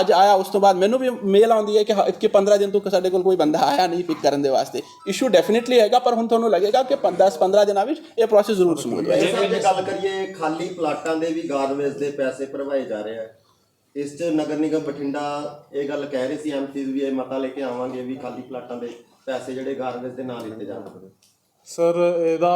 ਅੱਜ ਆਇਆ ਉਸ ਤੋਂ ਬਾਅਦ ਮੈਨੂੰ ਵੀ ਮੇਲ ਆਉਂਦੀ ਹੈ ਕਿ ਕਿ 15 ਦਿਨ ਤੋਂ ਸਾਡੇ ਕੋਲ ਕੋਈ ਬੰਦਾ ਆਇਆ ਨਹੀਂ ਪਿਕ ਕਰਨ ਦੇ ਵਾਸਤੇ। ਇਸ਼ੂ ਡੈਫੀਨਿਟਲੀ ਹੈਗਾ ਪਰ ਹੁਣ ਤੁਹਾਨੂੰ ਲੱਗੇਗਾ ਕਿ 10 15 ਦਿਨਾਂ ਵਿੱਚ ਇਹ ਪ੍ਰੋਸੈਸ ਜ਼ਰੂਰ ਸਮੂਥ ਹੋਏਗਾ। ਜੇ ਗੱਲ ਕਰੀਏ ਖਾਲੀ ਪਲਾਟਾਂ ਦੇ ਵੀ ਗਾਰਬੇਜ ਦੇ ਪੈਸੇ ਭਰਵਾਏ ਜਾ ਰਹੇ ਆ। ਇਸ 'ਚ ਨਗਰ ਨਿਗਮ ਬਠਿੰਡਾ ਇਹ ਗੱਲ ਕਹਿ ਰਹੀ ਸੀ ਐਮਸੀਜ਼ ਵੀ ਇਹ ਮਤਾ ਲੈ ਕੇ ਆਵਾਂਗੇ ਵੀ ਖਾਲੀ ਪਲਾਟਾਂ ਦੇ ਪੈਸੇ ਜਿਹੜੇ ਗਾਰਬੇਜ ਦੇ ਨਾਲ ਦਿੱਤੇ ਜਾਣ। ਸਰ ਇਹਦਾ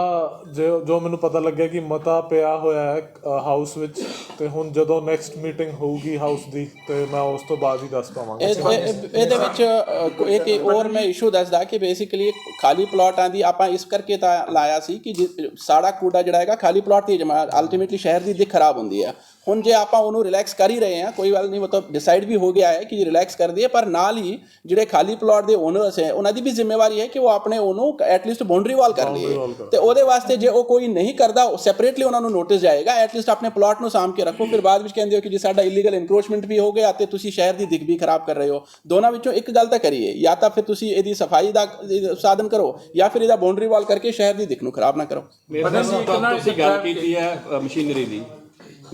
ਜੋ ਜੋ ਮੈਨੂੰ ਪਤਾ ਲੱਗਿਆ ਕਿ ਮਤਾ ਪਿਆ ਹੋਇਆ ਹੈ ਹਾਊਸ ਵਿੱਚ ਤੇ ਹੁਣ ਜਦੋਂ ਨੈਕਸਟ ਮੀਟਿੰਗ ਹੋਊਗੀ ਹਾਊਸ ਦੀ ਤੇ ਮੈਂ ਉਸ ਤੋਂ ਬਾਅਦ ਹੀ ਦੱਸ ਪਾਵਾਂਗਾ। ਇਹ- ਇਹ- ਇਹਦੇ ਵਿੱਚ ਅ, ਇੱਕ ਹੋਰ ਮੈਂ ਇਸ਼ੂ ਦੱਸਦਾ ਕਿ ਬੇਸਿਕਲੀ ਖਾਲੀ ਪਲਾਟਾਂ ਦੀ ਆਪਾਂ ਇਸ ਕਰਕੇ ਤਾਂ ਲਾਇਆ ਸੀ ਕਿ ਸਾਡਾ ਕੂੜਾ ਜਿਹੜਾ ਹੈਗਾ ਖਾਲੀ ਪਲਾਟ ਦੀ ਜਮਾ ਅਲਟੀਮੇਟਲੀ ਸ਼ਹਿਰ ਦੀ ਦਿੱਖ ਖਰਾਬ ਹੁੰਦੀ ਹੈ ਹੁਣ ਜੇ ਆਪਾਂ ਉਹਨੂੰ ਰਿਲੈਕਸ ਕਰ ਹੀ ਰਹੇ ਹਾਂ ਕੋਈ ਗੱਲ ਨਹੀਂ ਮਤਲਬ ਡਿਸਾਈਡ ਵੀ ਹੋ ਗਿਆ ਹੈ ਕਿ ਰਿਲੈਕਸ ਕਰ ਦਈਏ ਪਰ ਨਾਲ ਹੀ ਜਿਹੜੇ ਖਾਲੀ ਪਲਾਟ ਦੇ ਓਨਰਸ ਹੈ ਉਹਨਾਂ ਦੀ ਵੀ ਜ਼ਿੰਮੇਵਾਰੀ ਹੈ ਕਿ ਉਹ ਆਪਣੇ ਉਹਨੂੰ ਐਟਲੀਸਟ ਬਾਉਂਡਰੀ ਵਾਲ ਕਰ ਲਈਏ। ਤੇ ਉਹਦੇ ਵਾਸਤੇ ਜੇ ਉਹ ਕੋਈ ਨਹੀਂ ਕਰਦਾ ਸੈਪਰੇਟਲੀ ਉਹਨਾਂ ਨੂੰ ਨੋਟਿਸ ਜਾਏਗਾ ਐਟਲੀਸਟ ਆਪਣੇ ਪਲਾਟ ਨੂੰ ਸਾਂਭ ਕੇ ਰੱਖੋ। ਫਿਰ ਬਾਅਦ ਵਿੱਚ ਕਹਿੰਦੇ ਹੋ ਕਿ ਜੀ ਸਾਡਾ ਇਲੀਗਲ ਇਨਕਰੋਚਮੈਂਟ ਵੀ ਹੋ ਗਿਆ ਤੇ ਤੁਸੀਂ ਸ਼ਹਿਰ ਦੀ ਦਿੱਖ ਵੀ ਖਰਾਬ ਕਰ ਰਹੇ ਹੋ। ਦੋਨਾਂ ਵਿੱਚੋਂ ਇੱਕ ਗੱਲ ਤਾਂ ਕਰੀਏ ਜਾਂ ਤਾਂ ਫਿਰ ਤੁਸੀਂ ਇਹਦੀ ਸਫ਼ਾਈ ਦਾ ਸਾਧਨ ਕਰੋ ਜਾਂ ਫਿਰ ਇਹਦਾ ਬਾਉਂਡਰੀ ਵਾਲ ਕਰਕੇ ਸ਼ਹਿਰ ਦੀ ਦਿੱਖ ਨੂੰ ਖਰਾਬ ਨਾ ਕਰੋ। ਮੇਰੇ ਤੁਸੀਂ ਗੱਲ ਕੀਤੀ ਹੈ ਮਸ਼ੀਨਰੀ ਦੀ।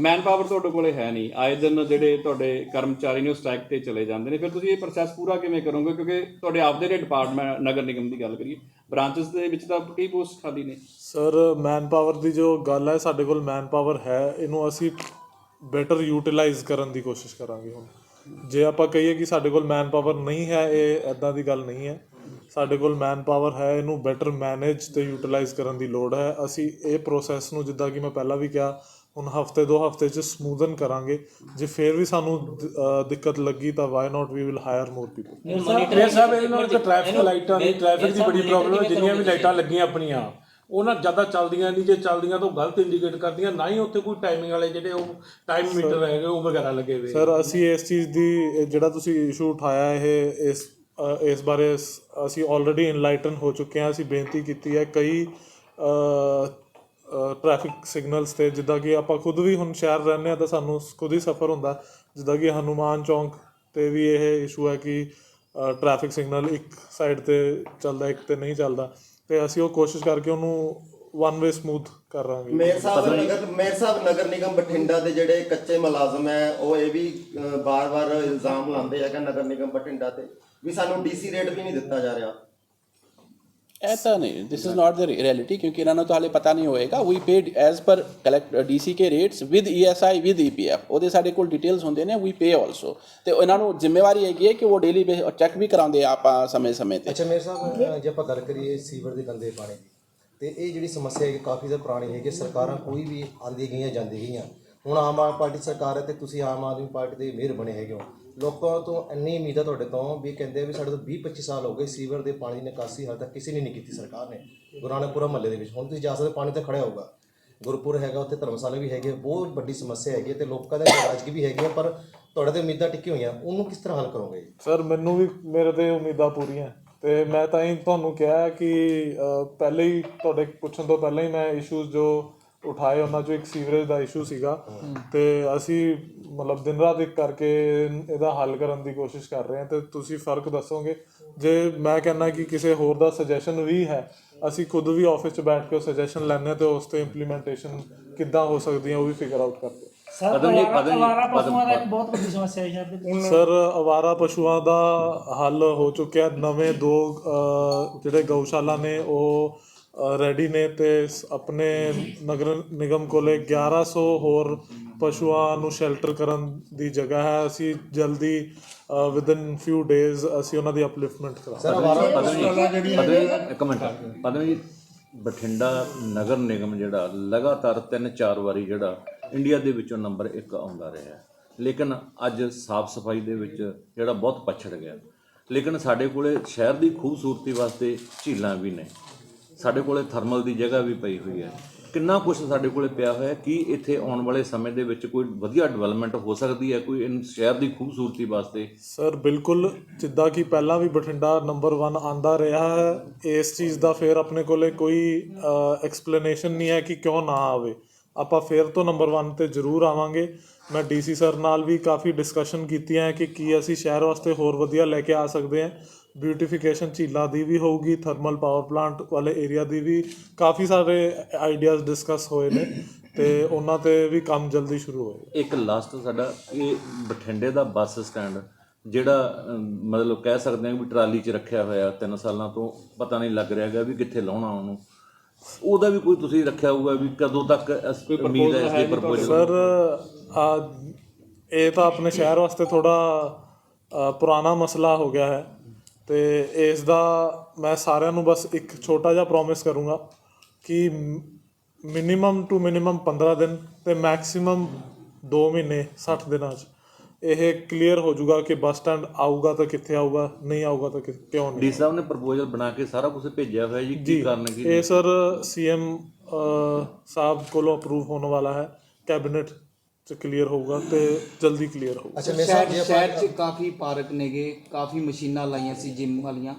ਮੈਨ ਪਾਵਰ ਤੁਹਾਡੇ ਕੋਲੇ ਹੈ ਨਹੀਂ। ਆਏ ਦਿਨ ਜਿਹੜੇ ਤੁਹਾਡੇ ਕਰਮਚਾਰੀ ਨੇ ਉਹ ਸਟ੍ਰਾਈਕ ਤੇ ਚਲੇ ਜਾਂਦੇ ਨੇ। ਫਿਰ ਤੁਸੀਂ ਇਹ ਪ੍ਰੋਸੈਸ ਪੂਰਾ ਕਿਵੇਂ ਕਰੋਗੇ? ਕਿਉਂਕਿ ਤੁਹਾਡੇ ਆਪਦੇ ਦੇ ਡਿਪਾਰਟਮੈਂਟ ਨਗਰ ਨਿਗਮ ਦੀ ਗੱਲ ਕਰੀਏ ਬ੍ਰਾਂਚਸ ਦੇ ਵਿੱਚ ਤਾਂ ਕਈ ਪੋਸਟ ਖਾਲੀ ਨੇ। ਸਰ ਮੈਨ ਪਾਵਰ ਦੀ ਜੋ ਗੱਲ ਹੈ ਸਾਡੇ ਕੋਲ ਮੈਨ ਪਾਵਰ ਹੈ ਇਹਨੂੰ ਅਸੀਂ ਬੈਟਰ ਯੂਟਿਲਾਈਜ਼ ਕਰਨ ਦੀ ਕੋਸ਼ਿਸ਼ ਕਰਾਂਗੇ ਹੁਣ। ਜੇ ਆਪਾਂ ਕਹੀਏ ਕਿ ਸਾਡੇ ਕੋਲ ਮੈਨ ਪਾਵਰ ਨਹੀਂ ਹੈ ਇਹ ਐਦਾਂ ਦੀ ਗੱਲ ਨਹੀਂ ਹੈ। ਸਾਡੇ ਕੋਲ ਮੈਨ ਪਾਵਰ ਹੈ ਇਹਨੂੰ ਬੈਟਰ ਮੈਨੇਜ ਤੇ ਯੂਟਿਲਾਈਜ਼ ਕਰਨ ਦੀ ਲੋੜ ਹੈ। ਅਸੀਂ ਇਹ ਪ੍ਰੋਸੈਸ ਨੂੰ ਜਿੱਦਾਂ ਕਿ ਮੈਂ ਪਹਿਲਾਂ ਵੀ ਕਿਹਾ ਹੁਣ ਹਫ਼ਤੇ ਦੋ ਹਫ਼ਤੇ ਚ ਸਮੂਥਨ ਕਰਾਂਗੇ। ਜੇ ਫੇਰ ਵੀ ਸਾਨੂੰ ਦਿੱਕਤ ਲੱਗੀ ਤਾਂ why not we will hire more people mayor ਸਾਹਿਬ ਇਹਦੇ ਨਾਲ ਇੱਕ ਟ੍ਰੈਫਿਕ ਲਾਈਟਾਂ ਦੀ ਟ੍ਰੈਫਿਕ ਦੀ ਬੜੀ ਪ੍ਰੋਬਲਮ ਹੈ ਜਿੰਨੀਆਂ ਵੀ ਲਾਈਟਾਂ ਲੱਗੀਆਂ ਆਪਣੀਆਂ। ਉਹ ਨਾ ਜ਼ਿਆਦਾ ਚੱਲਦੀਆਂ ਨਹੀਂ ਜੇ ਚੱਲਦੀਆਂ ਤਾਂ ਉਹ ਗਲਤ ਇੰਡੀਕੇਟ ਕਰਦੀਆਂ ਨਾ ਹੀ ਉੱਥੇ ਕੋਈ ਟਾਈਮਿੰਗ ਵਾਲੇ ਜਿਹੜੇ ਉਹ ਟਾਈਮ ਮੀਟਰ ਹੈਗੇ ਉਹ ਵਗੈਰਾ ਲੱਗੇ ਹੋਏ ਸਰ ਅਸੀਂ ਇਸ ਚੀਜ਼ ਦੀ ਜਿਹੜਾ ਤੁਸੀਂ ਇਸ਼ੂ ਉਠਾਇਆ ਇਹ ਇਸ ਇਸ ਬਾਰੇ ਸ- ਅਸੀਂ ਆਲਰੇਡੀ ਇਨਲਾਈਟਨ ਹੋ ਚੁੱਕੇ ਹਾਂ, ਅਸੀਂ ਬੇਨਤੀ ਕੀਤੀ ਹੈ ਕਈ ਟ੍ਰੈਫਿਕ ਸਿਗਨਲਸ ਤੇ, ਜਿੱਦਾਂ ਕਿ ਆਪਾਂ ਖੁਦ ਵੀ ਹੁਣ ਸ਼ਹਿਰ ਰਹਿੰਦੇ ਆ ਤਾਂ ਸਾਨੂੰ ਖੁਦ ਹੀ ਸਫਰ ਹੁੰਦਾ, ਜਿੱਦਾਂ ਕਿ ਹਨੂਮਾਨ ਚੌਂਕ ਤੇ ਵੀ ਇਹ ਇਸ਼ੂ ਹੈ ਕਿ ਟ੍ਰੈਫਿਕ ਸਿਗਨਲ ਇੱਕ ਸਾਈਡ ਤੇ ਚੱਲਦਾ, ਇੱਕ ਤੇ ਨਹੀਂ ਚੱਲਦਾ। ਤੇ ਅਸੀਂ ਉਹ ਕੋਸ਼ਿਸ਼ ਕਰਕੇ ਉਹਨੂੰ ਵਨ ਵੇ ਸਮੂਥ ਕਰਾਂਗੇ ਮੇਅਰ ਸਾਹਿਬ ਨਗਰ ਮੇਅਰ ਸਾਹਿਬ ਨਗਰ ਨਿਗਮ ਬਠਿੰਡਾ ਦੇ ਜਿਹੜੇ ਕੱਚੇ ਮੁਲਾਜ਼ਮ ਹੈ ਉਹ ਇਹ ਵੀ ਬਾਰ-ਬਾਰ ਇਲਜ਼ਾਮ ਲਾਉਂਦੇ ਆ ਕਿ ਨਗਰ ਨਿਗਮ ਬਠਿੰਡਾ ਤੇ ਵੀ ਸਾਨੂੰ ਡੀਸੀ ਰੇਟ ਵੀ ਨਹੀਂ ਦਿੱਤਾ ਜਾ ਰਿਹਾ। ਇਹ ਤਾਂ ਨਹੀਂ this is not the reality ਕਿਉਂਕਿ ਇਹਨਾਂ ਨੂੰ ਤਾਂ ਹਾਲੇ ਪਤਾ ਨਹੀਂ ਹੋਏਗਾ। We paid as per collect DC K rates with ESI with EPF ਉਹਦੇ ਸਾਡੇ ਕੋਲ ਡਿਟੇਲਸ ਹੁੰਦੇ ਨੇ ਵੀ ਪੇ ਆਲਸੋ ਤੇ ਇਹਨਾਂ ਨੂੰ ਜ਼ਿੰਮੇਵਾਰੀ ਹੈਗੀ ਹੈ ਕਿ ਉਹ ਡੇਲੀ ਚੈੱਕ ਵੀ ਕਰਾਉਂਦੇ ਆ ਆਪਾਂ ਸਮੇਂ ਸਮੇਂ ਤੇ। ਅੱਛਾ ਮੇਰੇ ਸਾਹਿਬ ਜੇ ਆਪਾਂ ਗੱਲ ਕਰੀਏ ਸੀਵਰ ਦੇ ਗੰਦੇ ਪਾਣੀ ਦੀ ਤੇ ਇਹ ਜਿਹੜੀ ਸਮੱਸਿਆ ਹੈ ਕਾਫੀ ਜ਼ਿਆਦਾ ਪੁਰਾਣੀ ਹੈ ਸਰਕਾਰਾਂ ਕੋਈ ਵੀ ਆਂਦੀ ਗਈਆਂ ਜਾਂਦੀ ਗਈਆਂ। ਹੁਣ ਆਮ ਆਦਮੀ ਪਾਰਟੀ ਸਰਕਾਰ ਹੈ ਤੇ ਤੁਸੀਂ ਆਮ ਆਦਮੀ ਪਾਰਟੀ ਦੇ ਮੇਅਰ ਬਣੇ ਹੈਗੇ ਹੋ। ਲੋਕਾਂ ਤੋਂ ਇੰਨੀ ਉਮੀਦ ਹੈ ਤੁਹਾਡੇ ਤੋਂ ਵੀ ਕਹਿੰਦੇ ਵੀ ਸਾਡੇ ਤੋਂ 20 25 ਸਾਲ ਹੋ ਗਏ ਸੀਵਰ ਦੇ ਪਾਣੀ ਦੀ ਨਿਕਾਸੀ ਹਾਲ ਤੱਕ ਕਿਸੇ ਨੇ ਨਹੀਂ ਕੀਤੀ ਸਰਕਾਰ ਨੇ ਗੁਰਾਨੇਪੁਰਾ ਮਹੱਲੇ ਦੇ ਵਿੱਚ। ਹੁਣ ਤੁਸੀਂ ਜਾ ਸਕਦੇ ਪਾਣੀ ਤਾਂ ਖੜਿਆ ਹੋਊਗਾ। ਗੁਰਪੁਰ ਹੈਗਾ ਉੱਥੇ ਧਰਮਸ਼ਾਲਾ ਵੀ ਹੈਗੇ ਆ, ਬਹੁਤ ਵੱਡੀ ਸਮੱਸਿਆ ਹੈਗੀ ਹੈ ਤੇ ਲੋਕਾਂ ਦੇ ਨਾਰਾਜ਼ਗੀ ਵੀ ਹੈਗੀ ਹੈ ਪਰ ਤੁਹਾਡੇ ਤੇ ਉਮੀਦਾਂ ਟਿੱਕੀ ਹੋਈਆਂ ਉਹਨੂੰ ਕਿਸ ਤਰ੍ਹਾਂ ਹੱਲ ਕਰੋਗੇ? ਸਰ ਮੈਨੂੰ ਵੀ ਮੇਰੇ ਤੇ ਉਮੀਦਾਂ ਪੂਰੀਆਂ। ਤੇ ਮੈਂ ਤਾਂ ਹੀ ਤੁਹਾਨੂੰ ਕਿਹਾ ਕਿ ਪਹਿਲੇ ਹੀ ਤੁਹਾਡੇ ਪੁੱਛਣ ਤੋਂ ਪਹਿਲਾਂ ਹੀ ਮੈਂ ਇਸ਼ੂਜ਼ ਜੋ ਉਠਾਏ ਉਹਨਾਂ ਚੋਂ ਇੱਕ ਸੀਵਰੇਜ ਦਾ ਇਸ਼ੂ ਸੀਗਾ। ਤੇ ਅਸੀਂ ਮਤਲਬ ਦਿਨ ਰਾਤ ਇੱਕ ਕਰਕੇ ਇਹਦਾ ਹੱਲ ਕਰਨ ਦੀ ਕੋਸ਼ਿਸ਼ ਕਰ ਰਹੇ ਹਾਂ ਤੇ ਤੁਸੀਂ ਫ਼ਰਕ ਦੱਸੋਗੇ। ਜੇ ਮੈਂ ਕਹਿੰਦਾ ਕਿ ਕਿਸੇ ਹੋਰ ਦਾ ਸੁਜੈਸ਼ਨ ਵੀ ਹੈ ਅਸੀਂ ਖੁਦ ਵੀ ਆਫਿਸ 'ਚ ਬੈਠ ਕੇ ਸੁਜੈਸ਼ਨ ਹਾਂ ਤੇ ਉਸ ਤੇ ਇੰਪਲੀਮੈਂਟੇਸ਼ਨ ਕਿੱਦਾਂ ਹੋ ਸਕਦੀ ਹੈ ਉਹ ਵੀ ਫਿਗਰ ਆਊਟ ਕਰਦੇ ਸਰ ਅਵਾਰਾ ਪਸ਼ੂਆਂ ਦਾ ਇੱਕ ਬਹੁਤ ਵੱਡੀ ਸਮੱਸਿਆ ਹੈ ਸ਼ਹਿਰ ਦੇ ਵਿੱਚ ਸਰ ਅਵਾਰਾ ਪਸ਼ੂਆਂ ਦਾ ਹੱਲ ਹੋ ਚੁੱਕਿਆ ਨਵੇਂ ਦੋ ਅ, ਜਿਹੜੇ ਗਊਸ਼ਾਲਾ ਨੇ ਉਹ ਰੈਡੀ ਨੇ ਤੇ ਸ- ਆਪਣੇ ਨਗਰ ਨਿਗਮ ਕੋਲੇ 1100 ਹੋਰ ਪਸ਼ੂਆਂ ਨੂੰ ਸ਼ੈਲਟਰ ਕਰਨ ਦੀ ਜਗ੍ਹਾ ਹੈ। ਅਸੀਂ ਜਲਦੀ ਵਿਦਨ ਫਿਊ ਡੇਜ਼ ਅਸੀਂ ਉਹਨਾਂ ਦੀ ਅਪਲਿਫਟਮੈਂਟ ਕਰਾਂਗੇ। ਸਰ ਆਵਾਰਾ ਪਦਮ ਜੀ ਇੱਕ ਮਿੰਟ ਪਦਮ ਜੀ ਬਠਿੰਡਾ ਨਗਰ ਨਿਗਮ ਜਿਹੜਾ ਲਗਾਤਾਰ 3-4 ਵਾਰੀ ਜਿਹੜਾ ਇੰਡੀਆ ਦੇ ਵਿੱਚੋਂ ਨੰਬਰ 1 ਆਉਂਦਾ ਰਿਹਾ। ਲੇਕਿਨ ਅੱਜ ਸਾਫ਼ ਸਫ਼ਾਈ ਦੇ ਵਿੱਚ ਜਿਹੜਾ ਬਹੁਤ ਪਛੜ ਗਿਆ। ਲੇਕਿਨ ਸਾਡੇ ਕੋਲੇ ਸ਼ਹਿਰ ਦੀ ਖੂਬਸੂਰਤੀ ਵਾਸਤੇ ਝੀਲਾਂ ਵੀ ਨੇ। ਸਾਡੇ ਕੋਲੇ ਥਰਮਲ ਦੀ ਜਗ੍ਹਾ ਵੀ ਪਈ ਹੋਈ ਹੈ। ਕਿੰਨਾ ਕੁਝ ਸਾਡੇ ਕੋਲੇ ਪਿਆ ਹੋਇਆ ਹੈ ਕੀ ਇੱਥੇ ਆਉਣ ਵਾਲੇ ਸਮੇਂ ਦੇ ਵਿੱਚ ਕੋਈ ਵਧੀਆ ਡਿਵੈਲਪਮੈਂਟ ਹੋ ਸਕਦੀ ਹੈ, ਕੋਈ ਇਨ ਸ਼ਹਿਰ ਦੀ ਖੂਬਸੂਰਤੀ ਵਾਸਤੇ। ਸਰ, ਬਿਲਕੁਲ ਜਿੱਦਾਂ ਕਿ ਪਹਿਲਾਂ ਵੀ ਬਠਿੰਡਾ ਨੰਬਰ 1 ਆਂਦਾ ਰਿਹਾ ਹੈ, ਇਸ ਚੀਜ਼ ਦਾ ਫੇਰ ਆਪਣੇ ਕੋਲੇ ਕੋਈ ਐਕਸਪਲੇਨੇਸ਼ਨ ਨਹੀਂ ਹੈ ਕਿ ਕਿਉਂ ਨਾ ਆਵੇ। ਆਪਾਂ ਫੇਰ ਤੋਂ ਨੰਬਰ 1 ਤੇ ਜ਼ਰੂਰ ਆਵਾਂਗੇ। ਮੈਂ ਡੀਸੀ ਸਰ ਨਾਲ ਵੀ ਕਾਫੀ ਡਿਸਕਸ਼ਨ ਕੀਤੀਆਂ ਹੈ ਕਿ ਕੀ ਅਸੀਂ ਸ਼ਹਿਰ ਵਾਸਤੇ ਹੋਰ ਵਧੀਆ ਲੈ ਕੇ ਆ ਸਕਦੇ ਹਾਂ। ਬਿਊਟੀਫਿਕੇਸ਼ਨ ਝੀਲਾਂ ਦੀ ਵੀ ਹੋਊਗੀ ਥਰਮਲ ਪਾਵਰ ਪਲਾਂਟ ਵਾਲੇ ਏਰੀਆ ਦੀ ਵੀ ਕਾਫੀ ਸਾਰੇ ਆਈਡੀਆਜ਼ ਡਿਸਕਸ ਹੋਏ ਨੇ ਤੇ ਉਹਨਾਂ ਤੇ ਵੀ ਕੰਮ ਜਲਦੀ ਸ਼ੁਰੂ ਹੋਏਗਾ। ਇੱਕ ਲਾਸਟ ਸਾਡਾ ਇਹ ਬਠਿੰਡੇ ਦਾ ਬੱਸ ਸਟੈਂਡ ਜਿਹੜਾ ਮਤਲਬ ਕਹਿ ਸਕਦੇ ਹਾਂ ਵੀ ਟਰਾਲੀ 'ਚ ਰੱਖਿਆ ਹੋਇਆ ਤਿੰਨ ਸਾਲਾਂ ਤੋਂ, ਪਤਾ ਨਹੀਂ ਲੱਗ ਰਿਹਾ ਹੈਗਾ ਵੀ ਕਿੱਥੇ ਲਾਉਣਾ ਉਹਨੂੰ। ਉਹਦਾ ਵੀ ਕੋਈ ਤੁਸੀਂ ਰੱਖਿਆ ਹੋਊਗਾ ਵੀ ਕਦੋਂ ਤੱਕ ਇਸ- ਉਮੀਦ ਹੈ ਇਸ ਦੀ ਪ੍ਰਪੋਜ਼ਲ ਸਰ ਆ ਇਹ ਤਾਂ ਆਪਣੇ ਸ਼ਹਿਰ ਵਾਸਤੇ ਥੋੜਾ ਪੁਰਾਣਾ ਮਸਲਾ ਹੋ ਗਿਆ ਹੈ ਤੇ ਇਸ ਦਾ ਮੈਂ ਸਾਰਿਆਂ ਨੂੰ ਬਸ ਇੱਕ ਛੋਟਾ ਜਿਹਾ ਪ੍ਰੋਮਿਸ ਕਰੂੰਗਾ ਕਿ ਮਿਨੀਮਮ ਟੂ ਮਿਨੀਮਮ 15 ਦਿਨ ਤੇ ਮੈਕਸਿਮਮ 2 ਮਹੀਨੇ 60 ਦਿਨਾਂ 'ਚ ਇਹ ਕਲੀਅਰ ਹੋ ਜਾਊਗਾ ਕਿ ਬੱਸ ਸਟੈਂਡ ਆਊਗਾ ਤਾਂ ਕਿੱਥੇ ਆਊਗਾ ਨਹੀਂ ਆਊਗਾ ਤਾਂ ਕਿ- ਕਿਉਂ ਨਹੀਂ? ਡੀ ਸਾਹਿਬ ਨੇ ਪ੍ਰਪੋਜ਼ਲ ਬਣਾ ਕੇ ਸਾਰਾ ਕੁਝ ਭੇਜਿਆ ਹੋਇਆ ਜੀ ਕੀ ਕਾਰਨ ਕੀ ਇਹ ਸਰ ਸੀਐਮ ਸਾਹਿਬ ਕੋਲੋਂ ਅਪਰੂਵ ਹੋਣ ਵਾਲਾ ਹੈ ਕੈਬਨਿਟ ਚ ਕਲੀਅਰ ਹੋਊਗਾ ਤੇ ਜਲਦੀ ਕਲੀਅਰ ਹੋਊਗਾ। ਅੱਛਾ ਮੇਰੇ ਸਾਹਿਬ ਸ਼ਹਿਰ ਸ਼ਹਿਰ 'ਚ ਕਾਫੀ ਪਾਰਕ ਨੇਗੇ ਕਾਫੀ ਮਸ਼ੀਨਾਂ ਲਾਈਆਂ ਸੀ ਜਿਮ ਵਾਲੀਆਂ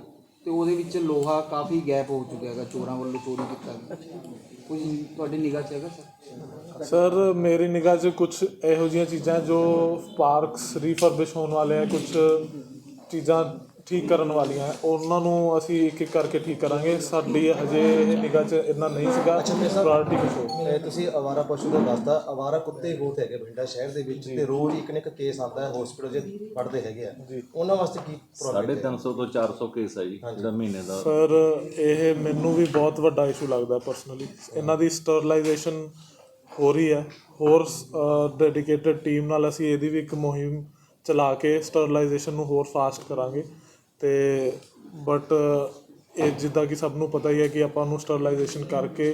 ਤੇ ਉਹਦੇ ਵਿੱਚ ਲੋਹਾ ਕਾਫੀ ਗੈਪ ਹੋ ਚੁੱਕਿਆ ਹੈਗਾ ਚੋਰਾਂ ਵੱਲੋਂ ਚੋਰੀ ਕੀਤਾ ਗਿਆ। ਕੁਝ ਤੁਹਾਡੀ ਨਿਗਾਹ 'ਚ ਹੈਗਾ, ਸਰ? ਸਰ, ਮੇਰੀ ਨਿਗਾਹ 'ਚ ਕੁਝ ਇਹੋ ਜਿਹੀਆਂ ਚੀਜ਼ਾਂ ਜੋ ਪਾਰਕਸ ਰੀਫਰਬਿਸ਼ ਹੋਣ ਵਾਲੇ ਆ ਕੁਝ ਚੀਜ਼ਾਂ ਠੀਕ ਕਰਨ ਵਾਲੀਆਂ ਉਹਨਾਂ ਨੂੰ ਅਸੀਂ ਇੱਕ ਇੱਕ ਕਰਕੇ ਠੀਕ ਕਰਾਂਗੇ। ਸਾਡੀ ਹਜੇ ਇਹ ਨਿਗਾਹ 'ਚ ਇੰਨਾ ਨਹੀਂ ਸੀਗਾ। ਪ੍ਰਾਇੋਰਟੀ ਕੁਝ ਹੋਰ ਇਹ ਤੁਸੀਂ ਆਵਾਰਾ ਪਸ਼ੂ ਦਾ ਦੱਸਦਾ ਆਵਾਰਾ ਕੁੱਤੇ ਬਹੁਤ ਹੈਗੇ ਬਠਿੰਡਾ ਸ਼ਹਿਰ ਦੇ ਵਿੱਚ ਤੇ ਰੋਜ਼ ਇੱਕ ਨਾ ਇੱਕ ਕੇਸ ਆਉਂਦਾ ਹੈ ਹਸਪੀਟਲ 'ਚ ਫੜਦੇ ਹੈਗੇ ਆ। ਉਹਨਾਂ ਵਾਸਤੇ ਕੀ ਪ੍ਰੋਬਲਮ 350 ਤੋਂ 400 ਕੇਸ ਹੈ ਜੀ ਜਿਹੜਾ ਮਹੀਨੇ ਦਾ। ਸਰ ਇਹ ਮੈਨੂੰ ਵੀ ਬਹੁਤ ਵੱਡਾ ਇਸ਼ੂ ਲੱਗਦਾ ਪਰਸਨਲੀ ਇਹਨਾਂ ਦੀ ਸਟਰਲਾਈਜੇਸ਼ਨ ਹੋ ਰਹੀ ਹੈ। ਹੋਰ ਡੈਡੀਕੇਟਿਡ ਟੀਮ ਨਾਲ ਅਸੀਂ ਇਹਦੀ ਵੀ ਇੱਕ ਮੁਹਿੰਮ ਚਲਾ ਕੇ ਸਟਰਲਾਈਜੇਸ਼ਨ ਨੂੰ ਹੋਰ ਫਾਸਟ ਕਰਾਂਗੇ। ਅਤੇ ਬਟ ਇਹ ਜਿੱਦਾਂ ਕਿ ਸਭ ਨੂੰ ਪਤਾ ਹੀ ਹੈ ਕਿ ਆਪਾਂ ਨੂੰ ਸਟਰਲਾਈਜੇਸ਼ਨ ਕਰਕੇ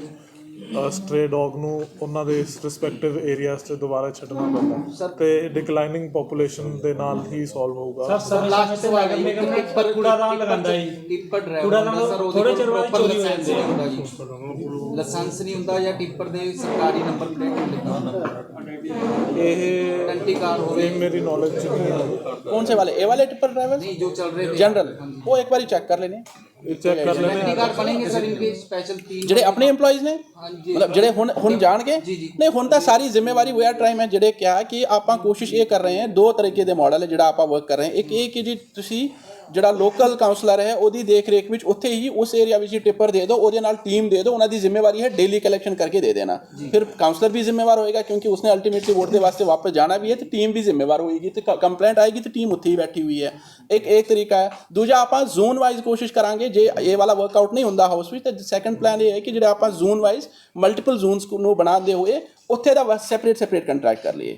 ਸਟ੍ਰੇ ਡੌਗ ਨੂੰ ਉਹਨਾਂ ਦੇ ਰਿਸਪੈਕਟਿਵ ਏਰੀਆਜ਼ 'ਚ ਦੁਬਾਰਾ ਛੱਡਣਾ ਪੈਂਦਾ ਤੇ ਡਿਕਲਾਈਨਿੰਗ ਪੋਪੂਲੇਸ਼ਨ ਦੇ ਨਾਲ ਹੀ ਸੋਲਵ ਹੋਊਗਾ ਸਰ ਲਾਸਟ ਸਵਾਲ ਹੈ ਨਿਗਮ ਨੇ ਪਰ ਕੂੜਾਦਾਨ ਲਗਾਉਂਦਾ ਜੀ ਟਿੱਪਰ ਡਰਾਈਵਰ ਕੂੜਾਦਾਨ ਹੁੰਦਾ ਸਰ ਉਹਦੇ ਥੋੜੇ ਕੋਲ ਚਿਰ ਬਾਅਦ proper ਚੋਰੀ ਹੋ ਲਾਇਸੈਂਸ ਜਾਂਦੇ ਨਹੀਂ ਆ। ਹੁੰਦਾ ਜੀ ਲਾਇਸੈਂਸ ਨਹੀਂ ਹੁੰਦਾ ਜਾਂ ਟਿੱਪਰ ਦੇ ਸਰਕਾਰੀ ਨੰਬਰ ਪਲੇਟ ਨਹੀਂ ਲਿਖਿਆ ਹੁੰਦਾ ਇਹ ਟੰਟੀ ਕਾਰ ਹੋਵੇ ਇਹ ਮੇਰੀ ਨੌਲੇਜ 'ਚ ਨਹੀਂ ਹੈ कौन से वाले ए वाले टिप्पर ड्राइवर नहीं जो चल रहे थे जनरल वो एक बार चेक कर लेने ਇਹ ਚੈੱਕ ਕਰ ਲੈਣੇ टंटी कार बनेंगे सर इनके स्पेशल टीम ਜਿਹੜੇ ਆਪਣੇ EMPLOYEES ਨੇ ਹਾਂਜੀ। ਮਤਲਬ ਜਿਹੜੇ ਹੁਣ ਹੁਣ ਜਾਣਗੇ ਜੀ, ਜੀ। ਨਹੀਂ ਹੁਣ ਤਾਂ ਸਾਰੀ ਜ਼ਿੰਮੇਵਾਰੀ ਹੋਇਆ ਟਾਈਮ ਹੈ ਜਿਹੜੇ ਕਿਹਾ ਕਿ ਆਪਾਂ ਕੋਸ਼ਿਸ਼ ਇਹ ਕਰ ਰਹੇ ਹਾਂ ਦੋ ਤਰੀਕੇ ਦੇ ਮਾਡਲ ਹੈ ਜਿਹੜਾ ਆਪਾਂ ਵਰਕ ਕਰ ਰਹੇ ਹਾਂ ਇੱਕ ਇਹ ਕਿ ਜੀ ਤੁਸੀਂ ਜਿਹੜਾ ਲੋਕਲ ਕਾਉਂਸਲਰ ਹੈ ਉਹਦੀ ਦੇਖ ਰੇਖ ਵਿੱਚ ਉੱਥੇ ਹੀ ਉਸ ਏਰੀਆ ਵਿੱਚ ਹੀ ਟਿੱਪਰ ਦੇ ਦਿਓ ਉਹਦੇ ਨਾਲ ਟੀਮ ਦੇ ਦਿਓ ਉਹਨਾਂ ਦੀ ਜ਼ਿੰਮੇਵਾਰੀ ਹੈ ਡੇਲੀ ਕਲੈਕਸ਼ਨ ਕਰਕੇ ਦੇ ਦੇਣਾ। ਫਿਰ ਕਾਉਂਸਲਰ ਵੀ ਜ਼ਿੰਮੇਵਾਰ ਹੋਏਗਾ ਕਿਉਂਕਿ ਉਸਨੇ ਅਲਟੀਮੇਟਲੀ ਵੋਟ ਦੇ ਵਾਸਤੇ ਵਾਪਸ ਜਾਣਾ ਵੀ ਹੈ ਤੇ ਟੀਮ ਵੀ ਜ਼ਿੰਮੇਵਾਰ ਹੋਏਗੀ ਤੇ ਕੰਪਲੇਂਟ ਆਏਗੀ ਤੇ ਟੀਮ ਉੱਥੇ ਹੀ ਬੈਠੀ ਹੋਈ ਹੈ। ਇੱਕ ਇੱਕ ਤਰੀਕਾ ਹੈ। ਦੂਜਾ ਆਪਾਂ ਜ਼ੋਨ ਵਾਈਜ਼ ਕੋਸ਼ਿਸ਼ ਕਰਾਂਗੇ ਜੇ ਇਹ ਵਾਲਾ ਵਰਕਆਊਟ ਨਹੀਂ ਹੁੰਦਾ ਹਾਊਸ ਵਿੱਚ ਤਾਂ ਸੈਕੰਡ ਪਲਾਨ ਇਹ ਹੈ ਕਿ ਜਿਹੜਾ ਆਪਾਂ ਜ਼ੋਨ ਵਾਈਜ਼ ਮਲਟੀਪਲ ਜ਼ੋਨਸ ਨੂੰ ਬਣਾਉਂਦੇ ਹੋਏ ਉੱਥੇ ਦਾ ਸੈਪਰੇਟ ਸੈਪਰੇਟ ਕੰਟਰੈਕਟ ਕਰ ਲਈਏ।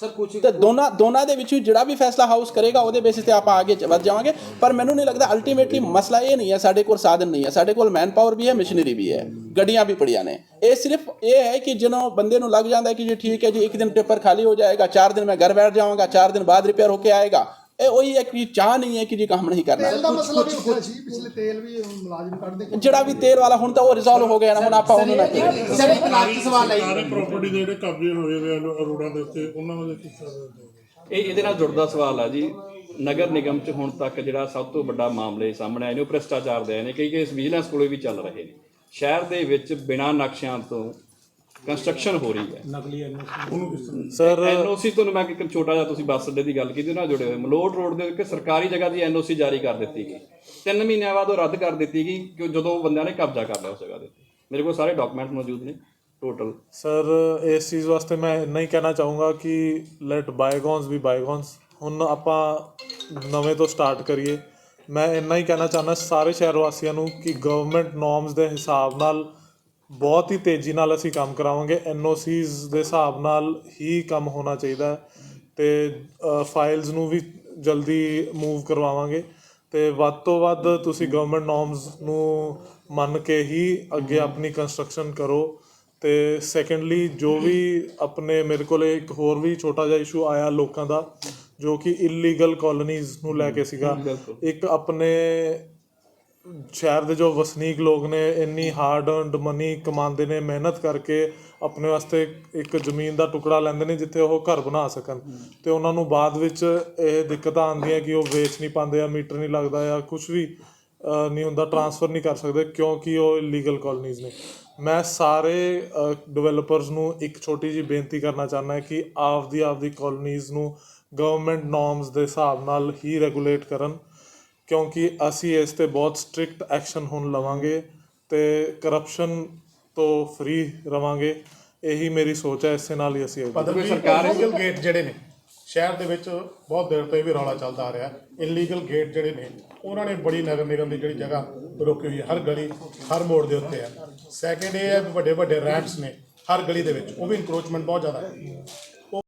ਸਰ ਕੁਝ ਤੇ ਦੋਨਾਂ ਦੋਨਾਂ ਦੇ ਵਿੱਚ ਜਿਹੜਾ ਵੀ ਫੈਸਲਾ ਹਾਊਸ ਕਰੇਗਾ, ਉਹਦੇ ਬੇਸਿਸ ਤੇ ਆਪਾਂ ਅੱਗੇ ਵੱਧ ਜਾਵਾਂਗੇ। ਪਰ ਮੈਨੂੰ ਨਹੀਂ ਲੱਗਦਾ ਅਲਟੀਮੇਟਲੀ ਮਸਲਾ ਇਹ ਨਹੀਂ ਹੈ, ਸਾਡੇ ਕੋਲ ਸਾਧਨ ਨਹੀਂ ਹੈ। ਸਾਡੇ ਕੋਲ ਮੈਨ ਪਾਵਰ ਵੀ ਹੈ ਮਸ਼ੀਨਰੀ ਵੀ ਹੈ। ਗੱਡੀਆਂ ਵੀ ਪੜੀਆਂ ਨੇ। ਇਹ ਸਿਰਫ ਇਹ ਹੈ ਕਿ ਜਦੋਂ ਬੰਦੇ ਨੂੰ ਲੱਗ ਜਾਂਦਾ ਹੈ ਕਿ ਜੀ ਠੀਕ ਹੈ ਜੀ, ਇੱਕ ਦਿਨ ਪੇਪਰ ਖਾਲੀ ਹੋ ਜਾਏਗਾ, ਚਾਰ ਦਿਨ ਮੈਂ ਘਰ ਬੈਠ ਜਾਵਾਂਗਾ, ਚਾਰ ਦਿਨ ਬਾਅਦ ਰਿਪੇਅਰ ਹੋ ਕੇ ਆਏਗਾ ਇਹ ਉਹੀ ਹੈ ਕਿ ਚਾਹ ਨਹੀਂ ਹੈ ਕਿ ਜੇ ਕੰਮ ਨਹੀਂ ਕਰਨਾ। ਤੇਲ ਦਾ ਮਸਲਾ ਵੀ ਉੱਠਿਆ ਸੀ ਪਿਛਲੇ ਤੇਲ ਵੀ ਮੁਲਾਜ਼ਮ ਕੱਢਦੇ ਕੋਈ ਜਿਹੜਾ ਵੀ ਤੇਲ ਵਾਲਾ ਹੁਣ ਤਾਂ ਉਹ ਰਿਜ਼ੋਲਵ ਹੋ ਗਿਆ ਨਾ ਹੁਣ ਆਪਾਂ ਉਹਨੂੰ ਨਾ ਸਰ ਇੱਕ ਲਾਸਟ ਸਵਾਲ ਹੈ ਸਾਰੇ ਪ੍ਰਾਪਰਟੀ ਦੇ ਜਿਹੜੇ ਕਬਜ਼ੇ ਹੋਏ ਹੋਏ ਆ ਅਰੋੜਾ ਦੇ ਉੱਤੇ ਉਹਨਾਂ ਦੇ ਕਿੱਸਾ ਇਹ ਇਹਦੇ ਨਾਲ ਜੁੜਦਾ ਸਵਾਲ ਆ ਜੀ। ਨਗਰ ਨਿਗਮ ਚ ਹੁਣ ਤੱਕ ਜਿਹੜਾ ਸਭ ਤੋਂ ਵੱਡਾ ਮਾਮਲੇ ਸਾਹਮਣੇ ਆਏ ਨੇ ਉਹ ਭ੍ਰਿਸ਼ਟਾਚਾਰ ਦੇ ਆਏ ਨੇ ਕਈ ਕੇਸ ਵਿਜੀਲੈਂਸ ਕੋਲੇ ਵੀ ਚੱਲ ਰਹੇ ਨੇ। ਸ਼ਹਿਰ ਦੇ ਵਿੱਚ ਬਿਨਾਂ ਨਕਸ਼ਿਆਂ ਤੋਂ ਕੰਸਟਰਕਸ਼ਨ ਹੋ ਰਹੀ ਹੈ। ਨਕਲੀ ਐਨਓਸੀ ਸਰ ਐਨਓਸੀ ਤੁਹਾਨੂੰ ਮੈਂ ਇੱਕ ਛੋਟਾ ਜਿਹਾ ਤੁਸੀਂ ਬੱਸ ਅੱਡੇ ਦੀ ਗੱਲ ਕੀਤੀ ਨਾਲ ਜੁੜੇ ਹੋਏ। ਮਲੋਟ ਰੋਡ ਦੇ ਉੱਤੇ ਸਰਕਾਰੀ ਜਗ੍ਹਾ ਦੀ ਐਨਓਸੀ ਜਾਰੀ ਕਰ ਦਿੱਤੀ ਗਈ। ਤਿੰਨ ਮਹੀਨਿਆਂ ਬਾਅਦ ਉਹ ਰੱਦ ਕਰ ਦਿੱਤੀ ਗਈ ਕਿ ਜਦੋਂ ਬੰਦਿਆਂ ਨੇ ਕਬਜ਼ਾ ਕਰ ਲਿਆ ਉਸ ਜਗ੍ਹਾ ਦੇ ਉੱਤੇ। ਮੇਰੇ ਕੋਲ ਸਾਰੇ ਡਾਕੂਮੈਂਟ ਮੌਜੂਦ ਨੇ ਟੋਟਲ ਸਰ ਇਸ ਚੀਜ਼ ਵਾਸਤੇ ਮੈਂ ਇੰਨਾ ਹੀ ਕਹਿਣਾ ਚਾਹੂੰਗਾ ਕਿ ਲੈਟ ਬਾਈਗੋਨਸ ਵੀ ਬਾਈਗੋਨਸ ਹੁਣ ਆਪਾਂ ਨਵੇਂ ਤੋਂ ਸਟਾਰਟ ਕਰੀਏ। ਮੈਂ ਇੰਨਾ ਹੀ ਕਹਿਣਾ ਚਾਹੁੰਦਾ ਸਾਰੇ ਸ਼ਹਿਰ ਵਾਸੀਆਂ ਨੂੰ ਕਿ ਗਵਰਨਮੈਂਟ ਨੋਰਮਸ ਦੇ ਹਿਸਾਬ ਨਾਲ ਬਹੁਤ ਹੀ ਤੇਜ਼ੀ ਨਾਲ ਅਸੀਂ ਕੰਮ ਕਰਾਵਾਂਗੇ। ਐਨਓਸੀਜ਼ ਦੇ ਹਿਸਾਬ ਨਾਲ ਹੀ ਕੰਮ ਹੋਣਾ ਚਾਹੀਦਾ ਤੇ ਫਾਈਲਸ ਨੂੰ ਵੀ ਜਲਦੀ ਮੂਵ ਕਰਵਾਵਾਂਗੇ ਤੇ ਵੱਧ ਤੋਂ ਵੱਧ ਤੁਸੀਂ ਗਵਰਨਮੈਂਟ ਨੋਰਮਸ ਨੂੰ ਮੰਨ ਕੇ ਹੀ ਅੱਗੇ ਆਪਣੀ ਕੰਸਟਰਕਸ਼ਨ ਕਰੋ ਤੇ ਸੈਕੰਡਲੀ ਜੋ ਵੀ ਆਪਣੇ ਮੇਰੇ ਕੋਲ ਇੱਕ ਹੋਰ ਵੀ ਛੋਟਾ ਜਿਹਾ ਇਸ਼ੂ ਆਇਆ ਲੋਕਾਂ ਦਾ ਜੋ ਕਿ ਇਲੀਗਲ ਕਾਲੋਨੀਜ਼ ਨੂੰ ਲੈ ਕੇ ਸੀਗਾ। ਇੱਕ ਆਪਣੇ ਸ਼ਹਿਰ ਦੇ ਜੋ ਵਸਨੀਕ ਲੋਕ ਨੇ, ਇੰਨੀ ਹਾਰਡ ਅਰਨਡ ਮਨੀ ਕਮਾਉਂਦੇ ਨੇ, ਮਿਹਨਤ ਕਰਕੇ ਆਪਣੇ ਵਾਸਤੇ ਇੱਕ ਜ਼ਮੀਨ ਦਾ ਟੁਕੜਾ ਲੈਂਦੇ ਨੇ ਜਿੱਥੇ ਉਹ ਘਰ ਬਣਾ ਸਕਣ। ਤੇ ਉਹਨਾਂ ਨੂੰ ਬਾਅਦ ਵਿੱਚ ਇਹ ਦਿੱਕਤਾਂ ਆਉਂਦੀਆਂ ਕਿ ਉਹ ਵੇਚ ਨਹੀਂ ਪਾਉਂਦੇ ਆ ਮੀਟਰ ਨਹੀਂ ਲੱਗਦਾ ਜਾਂ ਕੁਝ ਵੀ ਨਹੀਂ ਹੁੰਦਾ ਟਰਾਂਸਫਰ ਨਹੀਂ ਕਰ ਸਕਦੇ ਕਿਉਂਕਿ ਉਹ ਇਲੀਗਲ ਕਾਲੋਨੀਜ਼ ਨੇ। ਮੈਂ ਸਾਰੇ ਡਿਵੈਲਪਰਸ ਨੂੰ ਇੱਕ ਛੋਟੀ ਜਿਹੀ ਬੇਨਤੀ ਕਰਨਾ ਚਾਹੁੰਦਾ ਕਿ ਆਪਦੀ ਆਪਦੀ ਕਾਲੋਨੀਜ਼ ਨੂੰ ਗਵਰਨਮੈਂਟ ਨੋਰਮਸ ਦੇ ਹਿਸਾਬ ਨਾਲ ਹੀ ਰੈਗੂਲੇਟ ਕਰਨ। ਕਿਉਂਕਿ ਅਸੀਂ ਇਸ ਤੇ ਬਹੁਤ ਸਟ੍ਰਿਕਟ ਐਕਸ਼ਨ ਹੁਣ ਲਵਾਂਗੇ ਤੇ ਕਰਪਸ਼ਨ ਤੋਂ ਫ੍ਰੀ ਰਵਾਂਗੇ। ਇਹੀ ਮੇਰੀ ਸੋਚ ਹੈ ਇਸੇ ਨਾਲ ਹੀ ਅਸੀਂ ਅੱਗੇ ਪਦਵੀ ਸਰਕਾਰ ਇਲੀਗਲ ਗੇਟ ਜਿਹੜੇ ਨੇ ਸ਼ਹਿਰ ਦੇ ਵਿੱਚ ਬਹੁਤ ਦੇਰ ਤੋਂ ਇਹ ਵੀ ਰੌਲਾ ਚੱਲਦਾ ਆ ਰਿਹਾ। ਇਲੀਗਲ ਗੇਟ ਜਿਹੜੇ ਨੇ ਉਹਨਾਂ ਨੇ ਬੜੀ ਨਗਰ ਨਿਗਮ ਦੀ ਜਿਹੜੀ ਜਗ੍ਹਾ ਰੋਕੀ ਹੋਈ ਹੈ ਹਰ ਗਲੀ ਹਰ ਮੋੜ ਦੇ ਉੱਤੇ ਹੈ ਸੈਕਿੰਡ ਇਹ ਹੈ ਵੀ ਵੱਡੇ ਵੱਡੇ ਰੈਂਪਸ ਨੇ ਹਰ ਗਲੀ ਦੇ ਵਿੱਚ ਉਹ ਵੀ ਇਨਕਰੋਚਮੈਂਟ ਬਹੁਤ ਜ਼ਿਆਦਾ ਹੈ।